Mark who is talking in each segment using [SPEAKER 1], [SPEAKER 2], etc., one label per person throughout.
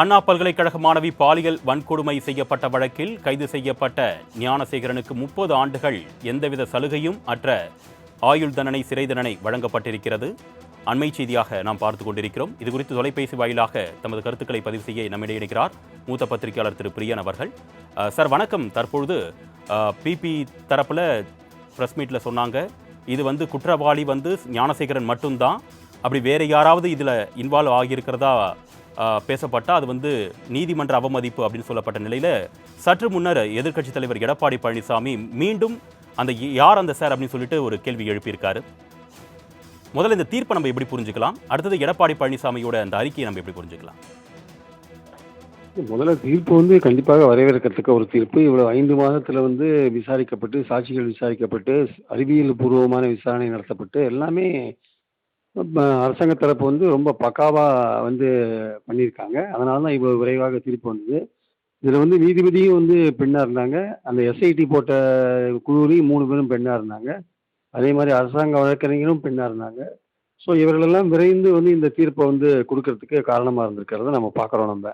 [SPEAKER 1] அண்ணா பல்கலைக்கழக மாணவி பாலியல் வன்கொடுமை செய்யப்பட்ட வழக்கில் கைது செய்யப்பட்ட ஞானசேகரனுக்கு முப்பது ஆண்டுகள் எந்தவித சலுகையும் அற்ற ஆயுள் தண்டனை சிறை தண்டனை வழங்கப்பட்டிருக்கிறது. அண்மை செய்தியாக நாம் பார்த்து கொண்டிருக்கிறோம். இது குறித்து தொலைபேசி வாயிலாக தமது கருத்துக்களை பதிவு செய்ய நம்மிடையே இருக்கிறார் மூத்த பத்திரிகையாளர் திரு பிரியன் அவர்கள். சார் வணக்கம். தற்பொழுது பிபி தரப்பில் ப்ரெஸ் மீட்டில் சொன்னாங்க இது வந்து குற்றவாளி வந்து ஞானசேகரன் மட்டும்தான். அப்படி வேறு யாராவது இதில் இன்வால்வ் ஆகியிருக்கிறதா பேசப்பட்டால் பேசப்பட்டா அது வந்து நீதிமன்ற அவமதிப்பு அப்படின்னு சொல்லப்பட்ட நிலையில சற்று முன்னர் எதிர்க்கட்சித் தலைவர் எடப்பாடி பழனிசாமி மீண்டும் அந்த யார் அந்த சார் அப்படின்னு சொல்லிட்டு ஒரு கேள்வி எழுப்பியிருக்காரு. முதல்ல இந்த தீர்ப்பை நம்ம எப்படி புரிஞ்சுக்கலாம்? அடுத்தது எடப்பாடி பழனிசாமியோட அந்த அறிக்கையை நம்ம எப்படி புரிஞ்சுக்கலாம்?
[SPEAKER 2] முதல்ல தீர்ப்பு வந்து கண்டிப்பாக வரவேற்கத்தக்க ஒரு தீர்ப்பு. இவ்வளவு ஐந்து மாதத்துல வந்து விசாரிக்கப்பட்டு சாட்சிகள் விசாரிக்கப்பட்டு அறிவியல் பூர்வமான விசாரணை நடத்தப்பட்டு எல்லாமே அரசாங்க தரப்பு வந்து ரொம்ப பக்காவாக வந்து பண்ணியிருக்காங்க. அதனால தான் இவ்வளோ விரைவாக தீர்ப்பு வந்தது. இதில் வந்து நீதிபதியும் வந்து பெண்ணாக இருந்தாங்க. அந்த எஸ்ஐடி போட்ட குழுவிலையும் மூணு பேரும் பெண்ணாக இருந்தாங்க. அதே மாதிரி அரசாங்க வழக்கறிஞரும் பெண்ணாக இருந்தாங்க. ஸோ இவர்களெல்லாம் விரைந்து வந்து இந்த தீர்ப்பை வந்து கொடுக்கறதுக்கு காரணமாக இருந்திருக்கிறத நம்ம பார்க்குறோம் நம்ம.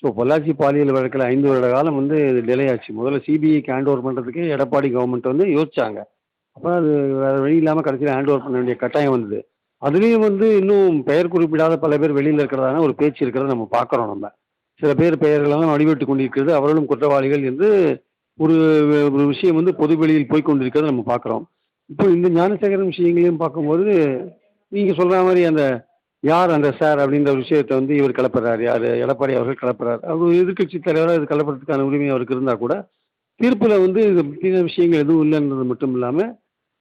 [SPEAKER 2] ஸோ பொள்ளாச்சி பாலியல் வழக்கில் ஐந்து வருட காலம் வந்து இது டிலே ஆச்சு முதல்ல சிபிஐக்கு ஹேண்ட் ஓவர் பண்ணுறதுக்கு எடப்பாடி கவர்மெண்ட் வந்து யோசிச்சாங்க. அப்போ அது வேறு வழி இல்லாமல் கடைசியில் ஹேண்ட் ஓவர் பண்ண வேண்டிய கட்டாயம் வந்தது. அதுலேயும் வந்து இன்னும் பெயர் குறிப்பிடாத பல பேர் வெளியில் இருக்கிறதான ஒரு பேச்சு இருக்கிறத நம்ம பார்க்குறோம் நம்ம. சில பேர் பெயர்களெல்லாம் வடிவெட்டு கொண்டிருக்கிறது அவர்களும் குற்றவாளிகள் என்று ஒரு ஒரு விஷயம் வந்து பொது வெளியில் போய் கொண்டிருக்கிறத நம்ம பார்க்குறோம். இப்போ இந்த ஞானசேகரன் விஷயங்களையும் பார்க்கும்போது நீங்கள் சொல்கிற மாதிரி அந்த யார் அந்த சார் அப்படின்ற ஒரு விஷயத்தை வந்து இவர் கிளப்புறாரு யார்? எடப்பாடி அவர்கள் கிளப்புறாரு. அவர் எதிர்க்கட்சி தலைவராக இது கலப்புறதுக்கான உரிமை அவருக்கு இருந்தால் கூட தீர்ப்பில் வந்து இது விஷயங்கள் எதுவும் இல்லைன்றது மட்டும் இல்லாமல்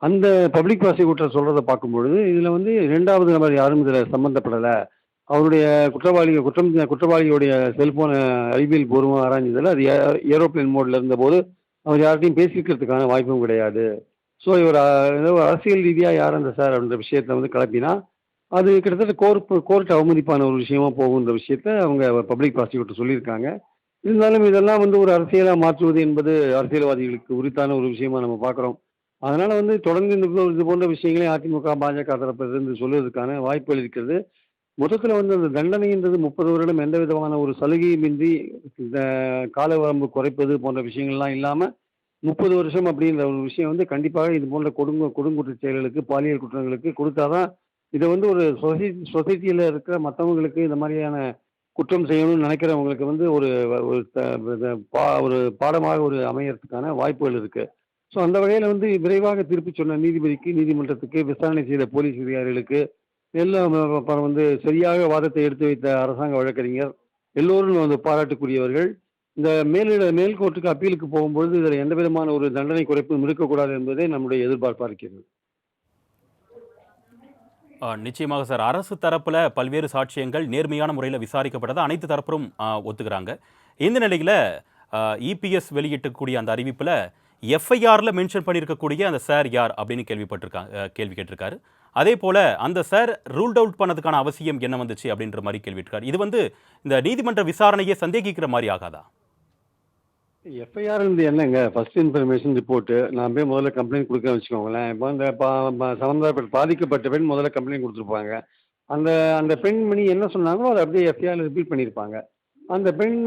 [SPEAKER 2] அந்த பப்ளிக் ப்ராசிக்யூட்டர் சொல்கிறத பார்க்கும்பொழுது இதில் வந்து ரெண்டாவது நபர் யாரும் இதில் சம்மந்தப்படலை அவருடைய குற்றவாளி குற்றம் குற்றவாளியுடைய செல்போனை அறிவியல் பூர்வமாக ஆராய்ஞ்சதில் அது ஏரோப்ளேன் மோடில் இருந்தபோது அவர் யார்கிட்டையும் பேசிக்கிறதுக்கான வாய்ப்பும் கிடையாது. ஸோ இவர் ஏதோ அரசியல் ரீதியாக யார் அந்த சார் அப்படின்ற விஷயத்த வந்து கிளப்பினா அது கிட்டத்தட்ட கோர்ட் கோர்ட் அவமதிப்பான ஒரு விஷயமா போகுன்ற விஷயத்த அவங்க பப்ளிக் ப்ராசிக்யூட்டர் சொல்லியிருக்காங்க. இருந்தாலும் இதெல்லாம் வந்து ஒரு அரசியலாக மாற்றுவது என்பது அரசியல்வாதிகளுக்கு உரித்தான ஒரு விஷயமா நம்ம பார்க்குறோம். அதனால் வந்து தொடர்ந்து இந்த இது போன்ற விஷயங்களை அதிமுக பாஜக தரப்பிலிருந்து சொல்வதற்கான வாய்ப்புகள் இருக்கிறது. மொத்தத்தில் வந்து அந்த தண்டனைன்றது முப்பது வருடம் எந்த விதமான ஒரு சலுகையுமின்றி இந்த கால வரம்பு குறைப்பது போன்ற விஷயங்கள்லாம் இல்லாமல் முப்பது வருஷம் அப்படின்ற ஒரு விஷயம் வந்து கண்டிப்பாக இது போன்ற கொடுங்க கொடுங்குற்ற செயல்களுக்கு பாலியல் குற்றங்களுக்கு கொடுத்தாதான் இதை வந்து ஒரு சொசைட்டி சொசைட்டியில் இருக்கிற மற்றவங்களுக்கு இந்த மாதிரியான குற்றம் செய்யணும்னு நினைக்கிறவங்களுக்கு வந்து ஒரு ஒரு பா- ஒரு பாடமாக ஒரு அமையறதுக்கான வாய்ப்புகள் இருக்குது ஸோ அந்த வகையில் வந்து விரைவாக திருப்பி சொன்ன நீதிபதிக்கு நீதிமன்றத்துக்கு விசாரணை செய்த போலீஸ் அதிகாரிகளுக்கு எல்லாம் அப்புறம் வந்து சரியாக வாதத்தை எடுத்து வைத்த அரசாங்க வழக்கறிஞர் எல்லோரும் வந்து பாராட்டுக்குரியவர்கள். இந்த மேலிட மேல் கோர்ட்டுக்கு அப்பீலுக்கு போகும்பொழுது இதில் எந்த விதமான ஒரு தண்டனை குறைப்பும் இருக்கக்கூடாது என்பதே நம்முடைய எதிர்பார்ப்பாக இருக்கிறது.
[SPEAKER 1] நிச்சயமாக சார். அரசு தரப்பில் பல்வேறு சாட்சியங்கள் நேர்மையான முறையில் விசாரிக்கப்பட்டதை அனைத்து தரப்பும் ஒத்துக்கிறாங்க. இந்த நிலையில் இபிஎஸ் வெளியிட்டக்கூடிய அந்த அறிவிப்பில் எஃப்ஐஆரில் மென்ஷன் பண்ணியிருக்கக்கூடிய அந்த சார் யார் அப்படின்னு கேள்விப்பட்டிருக்காங்க கேள்வி கேட்டிருக்காரு. அதே போல் அந்த சார் ரூல்ட் அவுட் பண்ணதுக்கான அவசியம் என்ன வந்துச்சு அப்படின்ற மாதிரி கேள்விட்டிருக்காரு. இது வந்து இந்த நீதிமன்ற விசாரணையை சந்தேகிக்கிற மாதிரி ஆகாதா?
[SPEAKER 2] எஃப்ஐஆர் என்னங்க? ஃபர்ஸ்ட் இன்ஃபர்மேஷன் ரிப்போர்ட்டு நான் போய் முதல்ல கம்ப்ளைண்ட் கொடுக்க வச்சுக்கோங்களேன். இப்போ அந்த பா- பாதிக்கப்பட்ட பெண் முதல்ல கம்ப்ளைண்ட் கொடுத்துருப்பாங்க. அந்த அந்த பெண்மணி என்ன சொன்னாங்களோ அதை அப்படியே எஃப்ஐஆர் ரிப்பீட் பண்ணியிருப்பாங்க. அந்த பெண்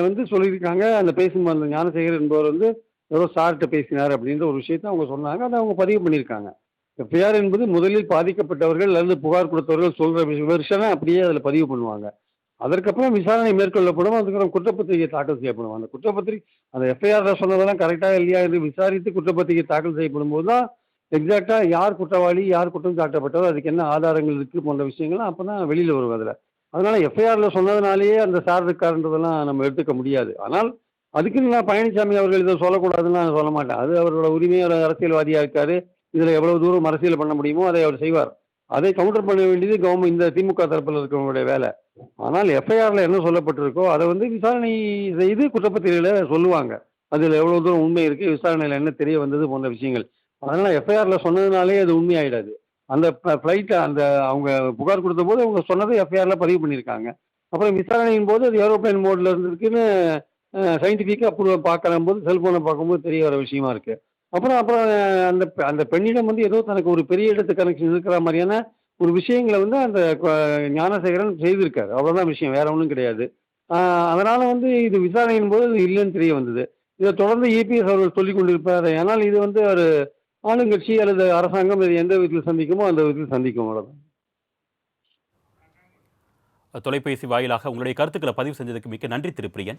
[SPEAKER 2] வந்து சொல்லியிருக்காங்க. அந்த பேசும் அந்த ஞானசேகர் என்பவர் வந்து ஏதோ சார்கிட்ட பேசினார் அப்படின்ற ஒரு விஷயத்தை அவங்க சொன்னாங்க. அதை அவங்க பதிவு பண்ணியிருக்காங்க. எஃப்ஐஆர் என்பது முதலில் பாதிக்கப்பட்டவர்கள் அல்லது புகார் கொடுத்தவர்கள் சொல்கிற விஷயம் அப்படியே அதில் பதிவு பண்ணுவாங்க. அதற்கப்புறம் விசாரணை மேற்கொள்ளப்படும். அதுக்கப்புறம் குற்றப்பத்திரிகை தாக்கல் செய்யப்படும் அந்த குற்றப்பத்திரிகை அந்த எஃப்ஐஆரில் சொன்னதெல்லாம் கரெக்டாக இல்லையா என்று விசாரித்து குற்றப்பத்திரிகை தாக்கல் செய்யப்படும் போது தான் எக்ஸாக்டாக யார் குற்றவாளி யார் குற்றம் சாட்டப்பட்டவர் அதுக்கு என்ன ஆதாரங்கள் இருக்குது போன்ற விஷயங்கள்லாம் அப்போ தான் வெளியில் வரும் அதில். அதனால் எஃப்ஐஆரில் சொன்னதுனாலேயே அந்த சார் இருக்காருன்றதெல்லாம் நம்ம எடுத்துக்க முடியாது. ஆனால் அதுக்குன்னு நான் பழனிசாமி அவர்கள் இதை சொல்லக்கூடாதுன்னு நான் சொல்ல மாட்டேன். அது அவரோட உரிமை ஒரு அரசியல்வாதியாக இருக்காரு. இதில் எவ்வளோ தூரம் அரசியல் பண்ண முடியுமோ அதை அவர் செய்வார். அதை கவுண்டர் பண்ண வேண்டியது கவர்மெண்ட் இந்த திமுக தரப்பில் இருக்கிறவங்களுடைய வேலை. ஆனால் எஃப்ஐஆரில் என்ன சொல்லப்பட்டிருக்கோ அதை வந்து விசாரணை செய்து குற்றப்பத்திரிகையில சொல்லுவாங்க. அதில் எவ்வளோ தூரம் உண்மை இருக்குது விசாரணையில் என்ன தெரிய வந்தது போன்ற விஷயங்கள். அதனால் எஃப்ஐஆரில் சொன்னதுனாலே அது உண்மையாயிடாது. அந்த ஃப்ளைட்டை அந்த அவங்க புகார் கொடுத்த போது அவங்க சொன்னதை எஃப்ஐஆரில் பதிவு பண்ணியிருக்காங்க. அப்புறம் விசாரணையின் போது அது ஏரோப்ளேன் மோட்ல இருந்திருக்குன்னு சயின்டிஃபிக்காக அப்ரூவ் பார்க்கற போது செல்ஃபோனை பார்க்கும்போது தெரிய வர விஷயமா இருக்கு. அப்புறம் அப்புறம் அந்த பெ- அந்த பெண்ணிடம் வந்து ஏதோ தனக்கு ஒரு பெரிய இடத்து கனெக்ஷன் இருக்கிற மாதிரியான ஒரு விஷயங்களை வந்து அந்த ஞானசேகரன் செய்திருக்காரு. அவ்வளோதான் விஷயம் வேற ஒன்றும் கிடையாது. அதனால் அதனால வந்து இது விசாரணையின் போது இது இல்லைன்னு தெரிய வந்தது. இதை தொடர்ந்து இபிஎஸ் அவர்கள் சொல்லிக் கொண்டிருப்பார். ஆனால் இது வந்து ஒரு ஆளுங்கட்சி அல்லது அரசாங்கம் இது எந்த விதத்தில் சந்திக்குமோ அந்த விதத்தில் சந்திக்கும் அவ்வளோதான்
[SPEAKER 1] தொலைபேசி வாயிலாக உங்களுடைய கருத்துக்களை பதிவு செஞ்சதுக்கு மிக்க நன்றி திரு பிரியன்